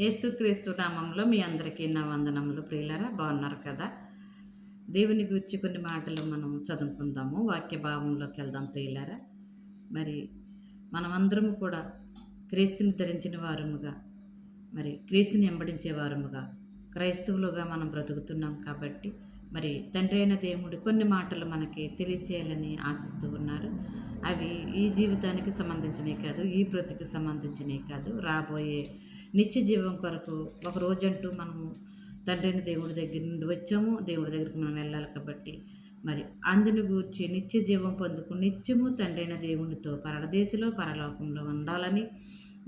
యేసుక్రీస్తు నామంలో మీ అందరికీ నా వందనములు. ప్రియులరా బాగున్నారు కదా? దేవుని గురించి కొన్ని మాటలు మనం చదువుకుందాము. వాక్య భావంలోకి వెళ్దాం ప్రియులరా. మరి మనమందరము కూడా క్రీస్తుని ధరించిన వారముగా మరి క్రీస్తుని వెంబడించే వారముగా క్రైస్తవులుగా మనం బ్రతుకుతున్నాం కాబట్టి మరి తండ్రి అయిన దేవుడు కొన్ని మాటలు మనకి తెలియచేయాలని ఆశిస్తూ ఉన్నారు. అవి ఈ జీవితానికి సంబంధించినవి కాదు ఈ బ్రతుకు సంబంధించినవి కాదు. రాబోయే నిత్య జీవం కొరకు ఒక రోజంటూ మనము తండ్రిని దేవుడి దగ్గర నుండి వచ్చాము. దేవుడి దగ్గరికి మనం వెళ్ళాలి కాబట్టి. మరి అందుని గూర్చి నిత్య జీవం పొందుకు నిత్యము తండ్రైన దేవునితో పరదేశంలో పరలోకంలో ఉండాలని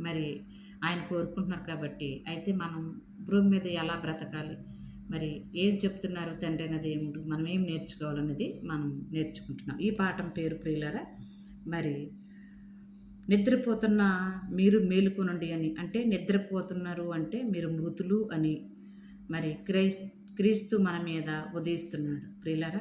మరి ఆయన కోరుకుంటున్నారు కాబట్టి అయితే మనం భూమి మీద ఎలా బ్రతకాలి? మరి ఏం చెప్తున్నారు తండ్రైన దేవుడు? మనం ఏం నేర్చుకోవాలనేది మనం నేర్చుకుంటున్నాం. ఈ పాఠం పేరు ప్రియులరా మరి నిద్రపోతున్న మీరు మేలుకొనండి అని. అంటే నిద్రపోతున్నారు అంటే మీరు మృతులు అని. మరి క్రైస్ క్రీస్తు మన మీద ఉదయిస్తున్నాడు. ప్రియులారా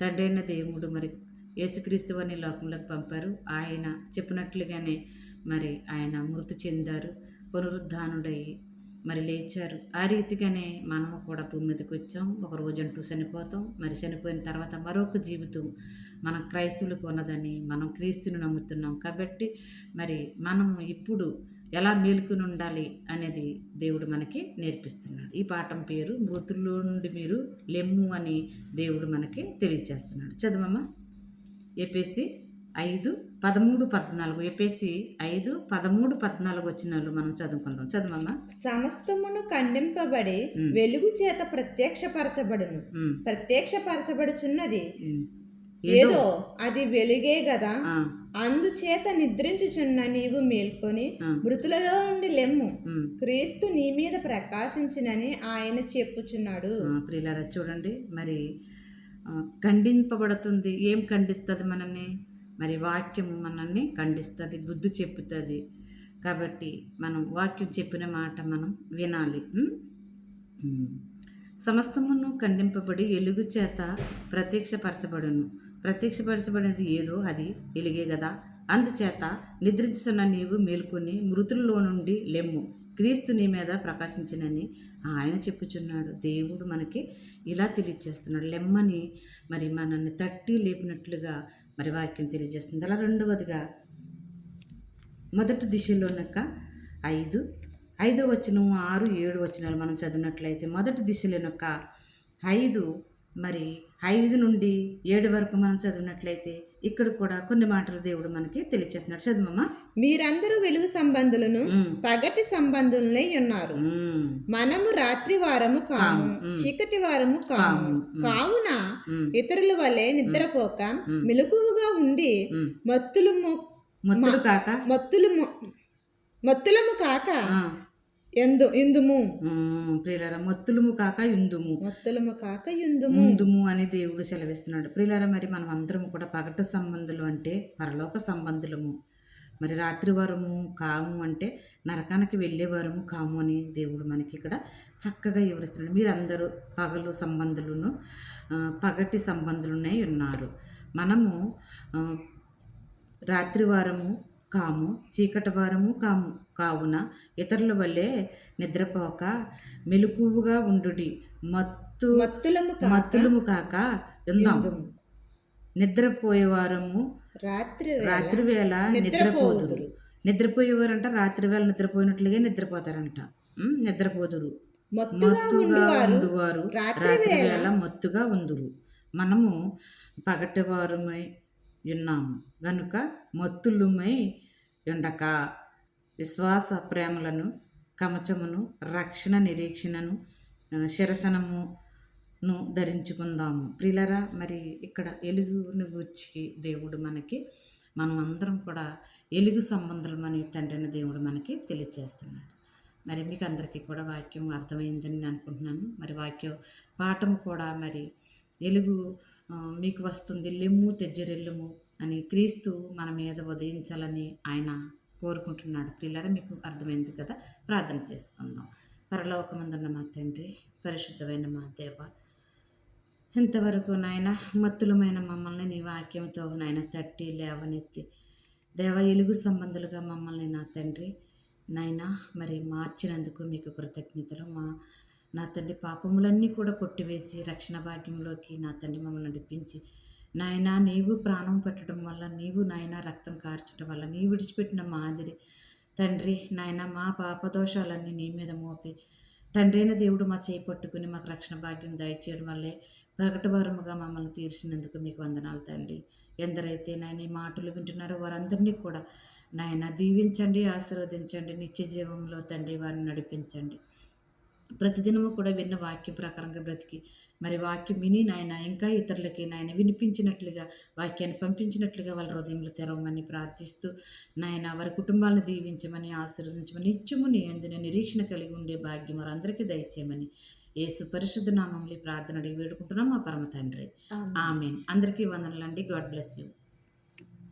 తండ్రి అయిన దేవుడు మరి యేసుక్రీస్తు అని లోకంలోకి పంపారు. ఆయన చెప్పినట్లుగానే మరి ఆయన మృతి చెందారు పునరుద్ధానుడై మరి లేచారు. ఆ రీతిగానే మనము కూడా భూమి మీదకి వచ్చాం. ఒక రోజంటూ చనిపోతాం. మరి చనిపోయిన తర్వాత మరొక జీవితం మనం క్రైస్తవులకు ఉన్నదని మనం క్రీస్తుని నమ్ముతున్నాం కాబట్టి మరి మనము ఇప్పుడు ఎలా మేలుకుని ఉండాలి అనేది దేవుడు మనకి నేర్పిస్తున్నాడు. ఈ పాఠం పేరు మృతుల్లో నుండి మీరు లెమ్ము అని దేవుడు మనకి తెలియజేస్తున్నాడు. చదవమ్మా. ఏపీసీ ఐదు పదమూడు పద్నాలుగు. ఏపీసీ ఐదు పదమూడు పద్నాలుగు వచ్చినాలు మనం చదువుకుందాం. చదవమ్మా. సమస్తమును ఖండింపబడి. వెలుగు చేత ప్రత్యక్షపరచబడును. ప్రత్యక్షపరచబడుచున్నది. ఏదో అది వెలుగే గదా. అందుచేత నిద్రించుచున్న నీవు మేల్కొని మృతులలో నుండి లెమ్ము. క్రీస్తు నీ మీద ప్రకాశించునని ఆయన చెప్పుచున్నాడు. ప్రియులారా చూడండి. మరి ఖండింపబడుతుంది. ఏం ఖండిస్తుంది మనల్ని? మరి వాక్యం మనల్ని ఖండిస్తుంది బుద్ధి చెప్పుతుంది. కాబట్టి మనం వాక్యం చెప్పిన మాట మనం వినాలి. సమస్తమును ఖండింపబడి ఎలుగు చేత ప్రత్యక్షపరచబడును. ప్రత్యక్షపరచబడినది ఏదో అది ఎలుగే కదా అందుచేత నిద్రించున్న నీవు మేల్కొని మృతుల్లో నుండి లెమ్ము. క్రీస్తు నీ మీద ప్రకాశించినని ఆయన చెప్పుచున్నాడు. దేవుడు మనకి ఇలా తెలియజేస్తున్నాడు లెమ్మని మరి మనల్ని తట్టి లేపినట్లుగా మరి వాక్యం తెలియజేస్తుంది. అలా రెండవదిగా మొదటి దిశలోనక ఐదు ఐదో వచనం ఆరు ఏడు వచనాలు మనం చదివినట్లయితే మొదటి దిశలోనొక ఐదు మరి ఐదు నుండి ఏడు వరకు మనం చదివినట్లయితే ఇక్కడ కూడా కొన్ని మాటలు దేవుడు మనకి తెలియజేస్తున్నాడు చదువమ్మా మీరందరూ వెలుగు సంబంధులను పగటి సంబంధులై ఉన్నారు. మనము రాత్రి వారము కాము. చీకటి వారము కాము. కావున ఇతరుల వలె నిద్రపోక. మెలకువగా ఉండి. మత్తులు మొత్తులు కాక? మత్తులు మత్తులము కాక ఎందు ఇందుము. ప్రియులారా మొత్తులుము కాక ఇందుము. మత్తులము కాక ఇందుము. ముందుము అని దేవుడు సెలవిస్తున్నాడు. ప్రియులారా మరి మనం అందరం కూడా పగట సంబంధులు అంటే పరలోక సంబంధులము. మరి రాత్రివారము కాము అంటే నరకానికి వెళ్ళేవారము కాము అని దేవుడు మనకి ఇక్కడ చక్కగా వివరిస్తున్నాడు. మీరందరూ పగలు సంబంధులను పగటి సంబంధులునే ఉన్నారు. మనము ఆ, రాత్రివారము కాము చీకటి వారము కాము కావున ఇతరుల వల్లే నిద్రపోక మెలకువగా ఉండుడి. మత్తు మత్తులము కాక మత్తులము కాక ఇందుము. నిద్రపోయేవారము రాత్రి వేళ రాత్రి వేళ నిద్రపోదురు. నిద్రపోయేవారంట రాత్రి వేళ నిద్రపోయినట్లుగా నిద్రపోతారంట. నిద్రపోదురు. మత్తుగా ఉండువారు ఉండువారు రాత్రి రాత్రి వేళ వేళ మత్తుగా ఉందురు. మనము పగటివారమై ఉన్నాము. గనుక మత్తులుమై ఉండక విశ్వాస ప్రేమలను కమచమును రక్షణ నిరీక్షణను శిరసనమును ధరించుకుందాము. ప్రిలరా మరి ఇక్కడ ఎలుగుని గుర్చి దేవుడు మనకి మనం అందరం కూడా ఎలుగు సంబంధులమని తండ్రిని దేవుడు మనకి తెలియజేస్తున్నాడు మరి మీకు అందరికీ కూడా వాక్యం అర్థమైందని నేను అనుకుంటున్నాను. మరి వాక్యం పాఠం కూడా మరి ఎలుగు మీకు వస్తుంది. లెమ్ము తెజ్జరెల్లుము అని క్రీస్తు మన మీద ఉదయించాలని ఆయన కోరుకుంటున్నాడు. పిల్లర మీకు అర్థమైంది కదా? ప్రార్థన చేసుకుందాం. పరలోకమందున్న మా తండ్రి పరిశుద్ధమైన మా దేవ ఇంతవరకు నాయన మత్తులమైన మమ్మల్ని నీ వాక్యంతో నాయన తట్టి లేవనెత్తి దేవ ఎలుగు సంబంధులుగా మమ్మల్ని నా తండ్రి నాయన మరి మార్చినందుకు మీకు కృతజ్ఞతలు. మా నా తండ్రి పాపములన్నీ కూడా కొట్టివేసి రక్షణ భాగ్యంలోకి నా తండ్రి మమ్మల్ని నడిపించి నాయనా నీవు ప్రాణం పెట్టడం వల్ల నీవు నాయన రక్తం కార్చడం వల్ల నీ విడిచిపెట్టిన మాదిరి. తండ్రి నాయన మా పాపదోషాలన్నీ నీ మీద మోపి. తండ్రి అయిన దేవుడు మా చేయి పట్టుకుని మాకు రక్షణ భాగ్యం దయచేయడం వల్లే ప్రకటవరముగా మమ్మల్ని తీర్చినందుకు మీకు వందనాలు తండ్రి. ఎందరైతే నాయన ఈ మాటలు వింటున్నారో వారందరినీ కూడా నాయన దీవించండి ఆశీర్వదించండి నిత్య జీవంలో తండ్రి వారిని నడిపించండి. ప్రతిదినము కూడా విన్న వాక్యం ప్రకారంగా బ్రతికి. మరి వాక్యం విని నాయన ఇంకా ఇతరులకి నాయన వినిపించినట్లుగా వాక్యాన్ని పంపించినట్లుగా వాళ్ళ హృదయంలో తెరవమని ప్రార్థిస్తూ నాయన వారి కుటుంబాలను దీవించమని ఆశీర్వదించమని నిత్యము నీ అందున నిరీక్షణ కలిగి ఉండే భాగ్యం వారందరికీ దయచేయమని యేసు పరిశుద్ధ నామంలో ప్రార్థన అడిగి వేడుకుంటున్నాం మా పరమ తండ్రి. ఆమెన్. అందరికీ వందనలండి. God bless you.